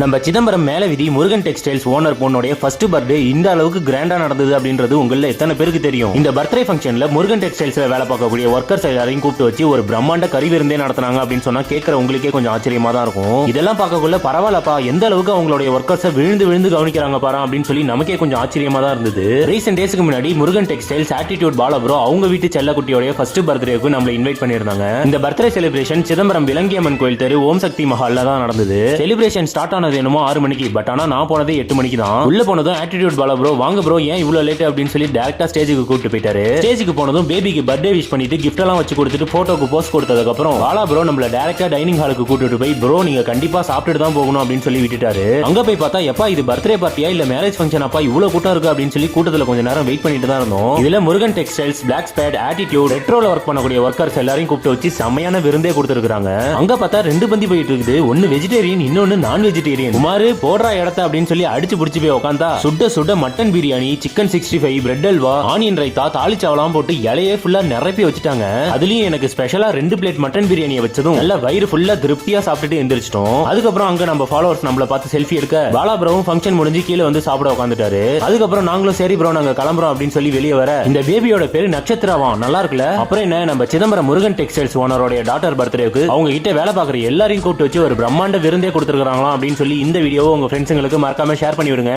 நம்ம Chidambaram மேலவிதி Murugan textiles owner பொண்ணுடைய first birthday இந்த அளவுக்கு கிராண்டா நடந்தது அப்படின்றது உங்கள எத்தனை பேருக்கு தெரியும்? இந்த பர்த்டே ஃபங்க்ஷன்ல முருகன் டெக்ஸ்டைல்ஸ்ல வேலை பார்க்கக்கூடிய ஒர்க்கர்ஸ் எல்லாரையும் கூப்பிட்டு வச்சு ஒரு பிரம்மாண்ட கறி விருந்தே நடத்தினாங்க அப்படின்னு சொன்னா கேட்கற உங்களுக்கே கொஞ்சம் ஆச்சரியமா தான் இருக்கும். இதெல்லாம் பார்க்கக்குள்ள பரவாயில்லப்பா எந்த அளவுக்கு அவங்களுடைய ஒர்க்கர்ஸை விழுந்து விழுந்து கவனிக்கிறாங்க பாரு அப்படின்னு சொல்லி நமக்கே கொஞ்சம் ஆச்சரியமா தான் இருந்தது. ரீசெண்ட் டேஸ்க்கு முன்னாடி முருகன் டெக்ஸ்டைல்ஸ் ஆட்டிடியூட் பாலபுரோ அவங்க வீட்டு செல்லக்குட்டியோடைய ஃபர்ஸ்ட் பர்த்டேக்கு நம்மள இன்வைட் பண்ணியிருந்தாங்க. இந்த பர்த்டே செலிப்ரேஷன் சிதம்பரம் விலங்கியம்மன் கோயில் தெரு ஓம் சக்தி மஹால்ல தான் நடந்தது. செலிப்ரேஷன் ஸ்டார்ட் போனது என்னமோ ஆறு மணிக்கு. பட் ஆனா நான் போனது எட்டு மணிக்கு தான். உள்ள போனதும் ஆட்டிடியூட் பாலா ப்ரோ வாங்க ப்ரோ ஏன் இவ்வளவு லேட் அப்படின்னு சொல்லி டேரக்டா ஸ்டேஜுக்கு கூப்பிட்டு போயிட்டாரு. ஸ்டேஜுக்கு போனதும் பேபிக்கு பர்த்டே விஷ் பண்ணிட்டு கிஃப்ட் எல்லாம் வச்சு கொடுத்துட்டு போட்டோக்கு போஸ்ட் கொடுத்ததுக்கு அப்புறம் பாலா ப்ரோ நம்மள டேரக்டா டைனிங் ஹாலுக்கு கூட்டிட்டு போய் ப்ரோ நீங்க கண்டிப்பா சாப்பிட்டுட்டு தான் போகணும் அப்படின்னு சொல்லி விட்டுட்டாரு. அங்க போய் பார்த்தா எப்பா இது பர்த்டே பார்ட்டியா இல்ல மேரேஜ் ஃபங்க்ஷன் அப்பா? இவ்வளவு கூட்டம் இருக்கு? அப்படின்னு சொல்லி கூட்டத்துல கொஞ்ச நேரம் வெயிட் பண்ணிட்டு தான் இருந்தோம். இதுல Murugan textiles black spade attitude ரெட்ரோல work பண்ணக்கூடிய ஒர்க்கர்ஸ் எல்லாரையும் கூப்பிட்டு வச்சு செம்மையான விருந்தே கொடுத்துருக்காங்க அங்க பார்த்தா ரெண்டு பந்தி போயிட்டு இருக்குது. ஒன்னு வெஜிடேரியன் இன்னொன்னு நான் வெஜிடேரியன் குமாரு போடுற இடத்த அப்படின்னு சொல்லி அடிச்சு பிடிச்சி போய் உட்காந்தா சுட சுட mutton biryani chicken sixty five bread halwa onion raita தாளிச்சாவெல்லாம் போட்டு இலையே ஃபுல்லா நிரப்பி வச்சுட்டாங்க. அதுலயும் எனக்கு ஸ்பெஷலா ரெண்டு பிளேட் மட்டன் பிரியாணியை வச்சதும் நல்ல வயிறு ஃபுல்லா திருப்தியா சாப்பிட்டுட்டு எந்திரிச்சிட்டோம். அதுக்கப்புறம் அங்க நம்ம ஃபாலோவர்ஸ் நம்மள பார்த்து செல்ஃபி எடுக்க பாலா ப்ரோவும் ஃபங்க்ஷன் முடிஞ்சு கீழே வந்து சாப்பிட உட்காந்துட்டாரு அதுக்கப்புறம் நாங்களும் சரி ப்ரோ நாங்க கிளம்புறோம் அப்படின்னு சொல்லி வெளியே வர இந்த பேபியோட பேரு நட்சத்திரவா நல்லா இருக்குல்ல? அப்புறம் என்ன நம்ம சிதம்பரம் முருகன் டெக்ஸ்டைல்ஸ் ஓனரோட டாட்டர் பர்த்டேக்கு அவங்க கிட்ட வேலை பாக்குற எல்லாரையும் கூப்பிட்டு வச்சு ஒரு பிரம்மாண்ட விருந்தே கொடுத்துருக்காங்களாம் அப்படின்னு சொல்லி இந்த வீடியோவை உங்க ஃப்ரெண்ட்ஸுங்களுக்கு மறக்காம ஷேர் பண்ணிவிடுங்க.